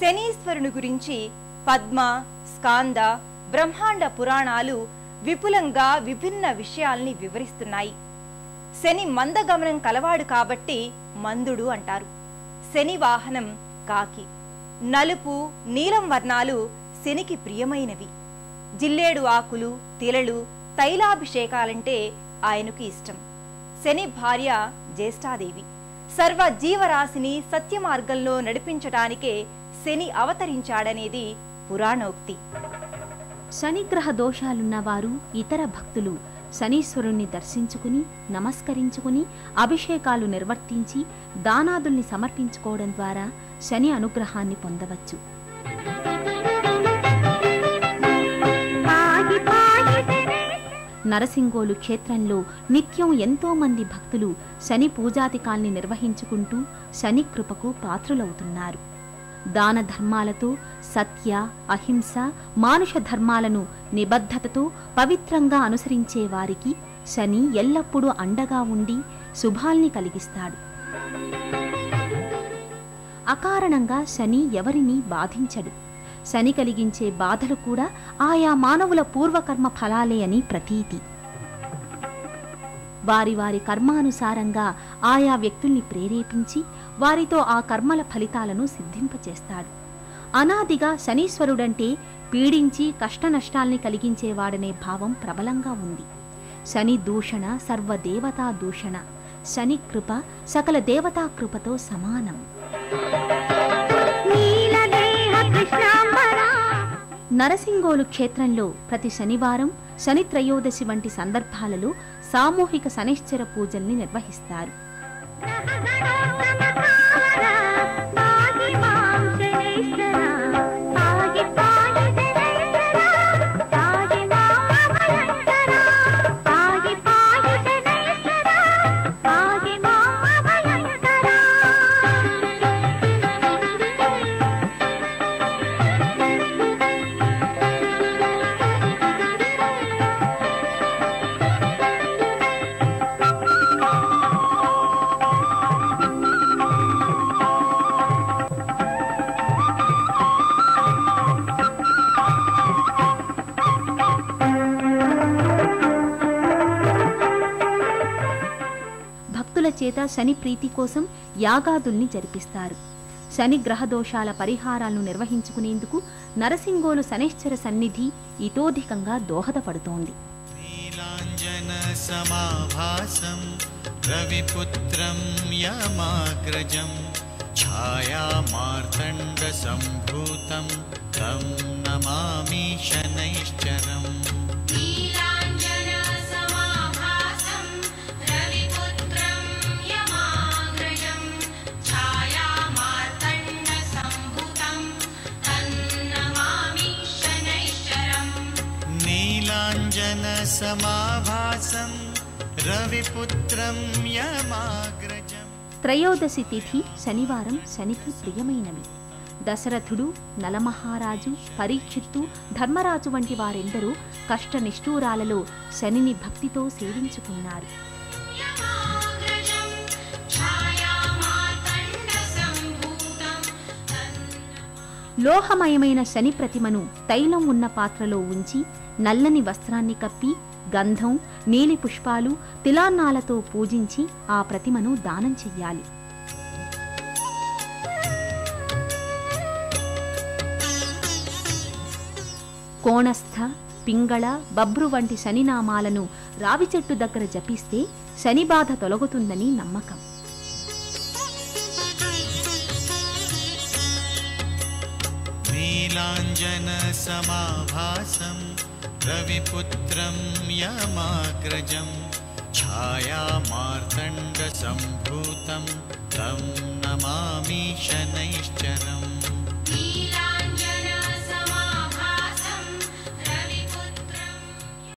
శనీశ్వరుని గురించి పద్మ స్కాంద బ్రహ్మాండ పురాణాలు విపులంగా విభిన్న విషయాల్ని వివరిస్తున్నాయి. శని మందగమనం కలవాడు కాబట్టి మందుడు అంటారు. శని వాహనం కాకి. నలుపు నీలం వర్ణాలు శనికి ప్రియమైనవి. జిల్లేడు ఆకులు తిలలు తైలాభిషేకాలంటే ఆయనకు ఇష్టం. శని భార్య జ్యేష్ఠాదేవి. సర్వ జీవరాశిని సత్యమార్గంలో నడిపించటానికే శని అవతరించాడనేది పురాణోక్తి. శనిగ్రహ దోషాలున్న వారు ఇతర భక్తులు శనీశ్వరుణ్ణి దర్శించుకుని నమస్కరించుకుని అభిషేకాలు నిర్వర్తించి దానాదుల్ని సమర్పించుకోవడం ద్వారా శని అనుగ్రహాన్ని పొందవచ్చు. నరసింగోలు క్షేత్రంలో నిత్యం ఎంతో మంది భక్తులు శని పూజాధికాల్ని నిర్వహించుకుంటూ శని కృపకు పాత్రులవుతున్నారు. దాన ధర్మాలతో సత్య అహింస మానుష ధర్మాలను నిబద్ధతతో పవిత్రంగా అనుసరించే వారికి శని ఎల్లప్పుడూ అండగా ఉండి శుభాల్ని కలిగిస్తాడు. అకారణంగా శని ఎవరిని బాధించడు. శని కలిగించే బాధలు కూడా ఆయా మానవుల పూర్వకర్మ ఫలాలే అని ప్రతీతి. వారి వారి కర్మానుసారంగా ఆయా వ్యక్తుల్ని ప్రేరేపించి వారితో ఆ కర్మల ఫలితాలను సిద్ధింపచేస్తాడు. అనాదిగా శనీశ్వరుడంటే పీడించి కష్టనష్టాల్ని కలిగించేవాడనే భావం ప్రబలంగా ఉంది. శని దూషణ సర్వదేవతా దూషణ శని కృప సకల దేవతా కృపతో సమానం. నరసింగోలు క్షేత్రంలో ప్రతి శనివారం శని త్రయోదశి వంటి సందర్భాలలో సామూహిక శనిశ్చర పూజల్ని నిర్వహిస్తారు. చేత శని ప్రీతి కోసం యాగాదుల్ని జరిపిస్తారు. శని గ్రహదోషాల పరిహారాలను నిర్వహించుకునేందుకు నరసింగోలు శనేశ్వర సన్నిధి ఇతోధికంగా దోహదపడుతోంది. రవిపుత్రం యమాగ్రజం ఛాయామార్తండ సంభూతం తం నమామి శనైశ్చరం. నీలాంజనసమాభాసం రవిపుత్రం యమాగ్రజం త్రయోదశి తిథి శనివారం శనికి ప్రియమైనవి దశరథుడు నలమహారాజు పరీక్షిత్తు ధర్మరాజు వంటి వారెందరూ కష్ట నిష్ఠూరాలలో శనిని భక్తితో సేవించుకున్నారు. లోహమయమైన శని ప్రతిమను తైలం ఉన్న పాత్రలో ఉంచి నల్లని వస్త్రాన్ని కప్పి గంధం నీలి పుష్పాలు తిలాన్నాలతో పూజించి ఆ ప్రతిమను దానం చెయ్యాలి. కోణస్థ పింగళ బబ్రు వంటి శనినామాలను రావి చెట్టు దగ్గర జపిస్తే శని బాధ తొలగుతుందని నమ్మకం. नीलाञ्जनसमाभासं रविपुत्रं यमाग्रजं छायामार्तण्डसम्भूतं तं नमामि शनैश्चरम्